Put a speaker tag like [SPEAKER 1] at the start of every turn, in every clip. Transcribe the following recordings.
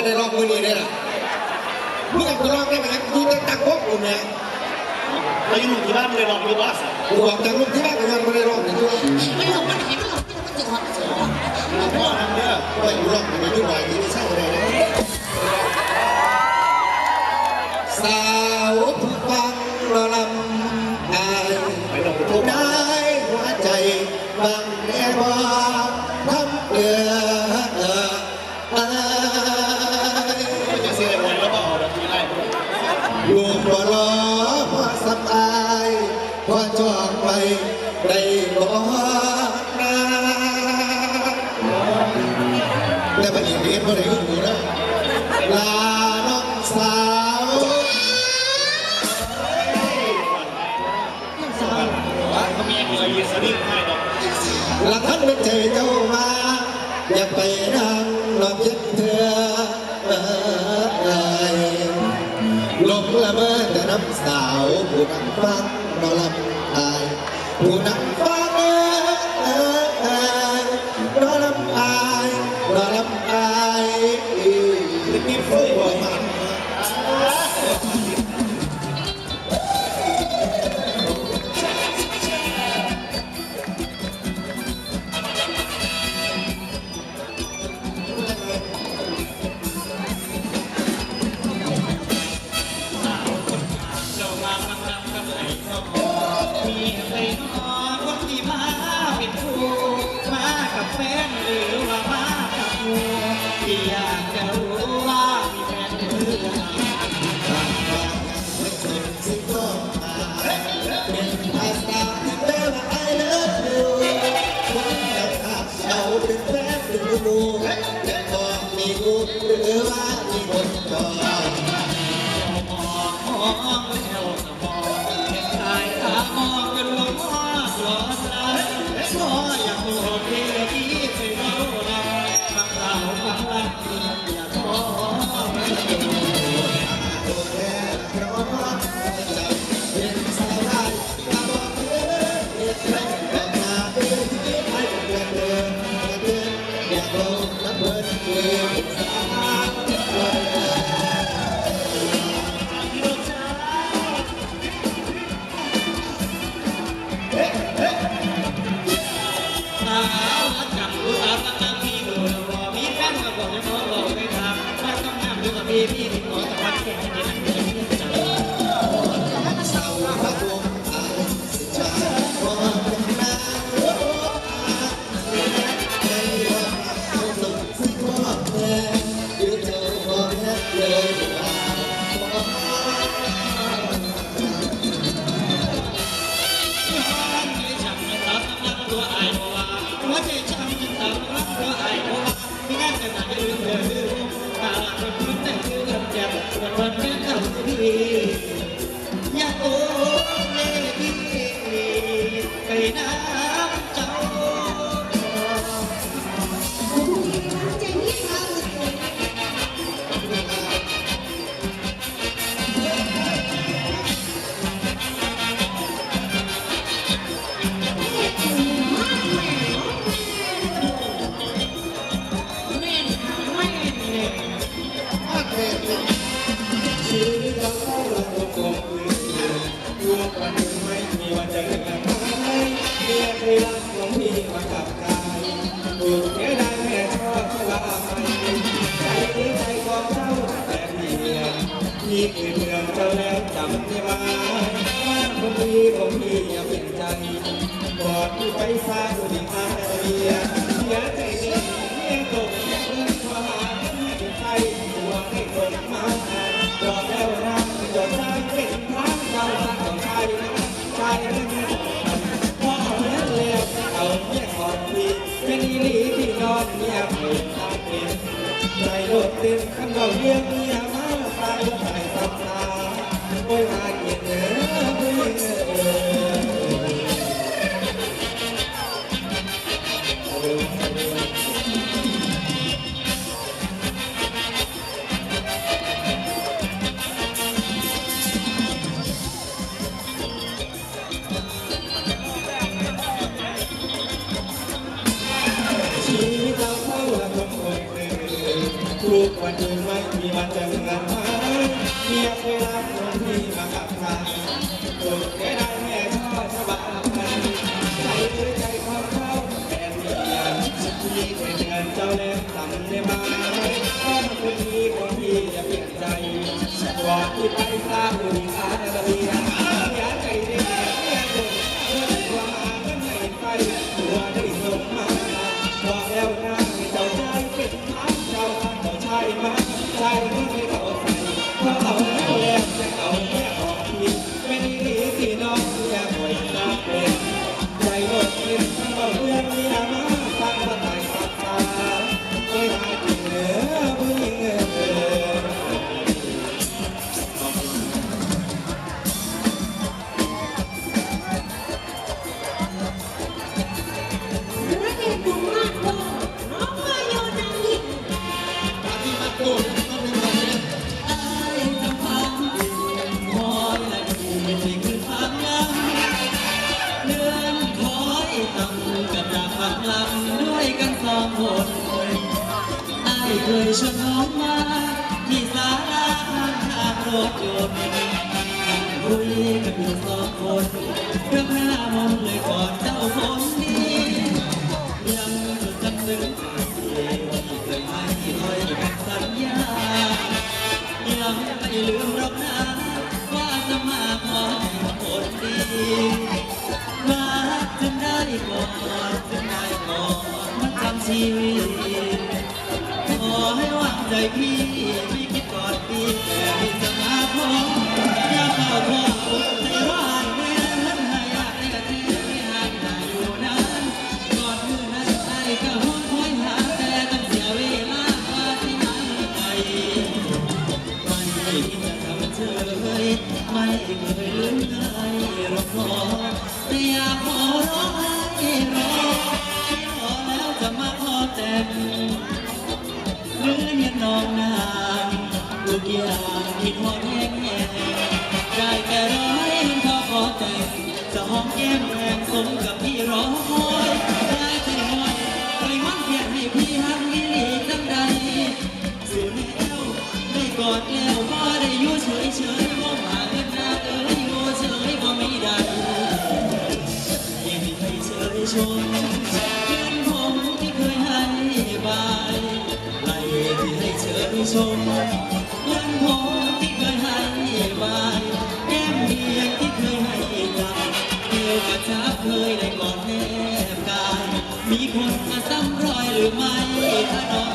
[SPEAKER 1] ก็ได้ลอกมือนี้ได้ล่ะมึงอยากไปลอกได้ไหมกูจะตักพวกกูงนี่ย
[SPEAKER 2] ไปอยู่ที่บ้านไม่ลอกหรือว่า
[SPEAKER 1] กูบอกจากลูกที่บ้านกูยังไม่ได้ลองเลยด้วย
[SPEAKER 3] ไม่ลอกมันเห็นไม่ลอกไม่ลอกมันจะหอดเสียง
[SPEAKER 1] พ่อทำเนี่ยไปกูลอกมันไม่ไหวไม่ใช่ ว่า
[SPEAKER 2] จวงไป
[SPEAKER 1] ในบ้าน
[SPEAKER 2] นาแต่
[SPEAKER 1] บัดนี้เรียนบ่ได้อยู่นะลาน้องสาว
[SPEAKER 2] ละ
[SPEAKER 1] ท่านไม่เจอเจ้ามาอย่าไปนั่งรอบยึดเธอหลงละเมอแต่น้ำสาวผู้รักฟังนอนละ voltar. บอกน้อง
[SPEAKER 4] ๆบอกไม่ทำบ้านต้องห้ามอยู่กับพี่พี่ถึงขอสัมผัส ดเต้นคำเราเรียกเมียมาฝากลูกชายสับตาโอ้ยมาเกียรติเนื้อ วันยืนไม่มีวันจะเงา
[SPEAKER 5] เมียเวลาคนที่มากับใครโดดแค่ใดแม่ชอบสบายใจหรือใจความเข้าแต่เมื่อยที่แค่เดินเจ้าแลกต่ำได้ไหมก็มันคืที่คนที่จะเปลี่ยนใจบอกที่ไปสร้างหรือาเรี
[SPEAKER 3] ย
[SPEAKER 4] รถยนต์คุยกันอยู่คนเรื่อหน้ามนเลยกอนเจ้าคนนี้ยังจำซึ้งเดียวที่คยอยกันสัญญายังไม่ลืมรอกนะว่าจะมาขอให้คนดีรักจนได้กอนจนได้ก่อนมันทำชีวิตขอให้วางใจพี่ไม่กอดต่ California. ชมลำโพงที่เคยให้มานแก้มเมียที่เคยให้กันเดียวกระชัเคยได้กอดแทบกายมีคนมาซ้ำรอยหรือไม่ถ้าน้อง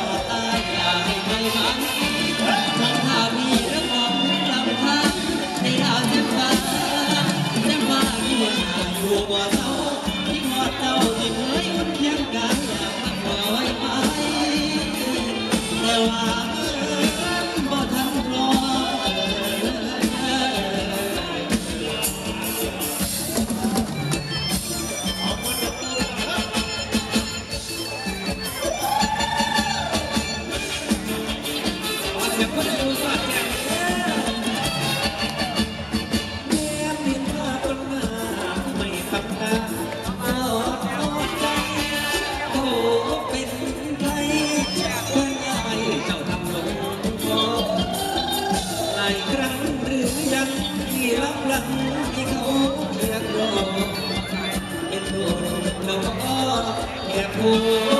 [SPEAKER 4] Oh,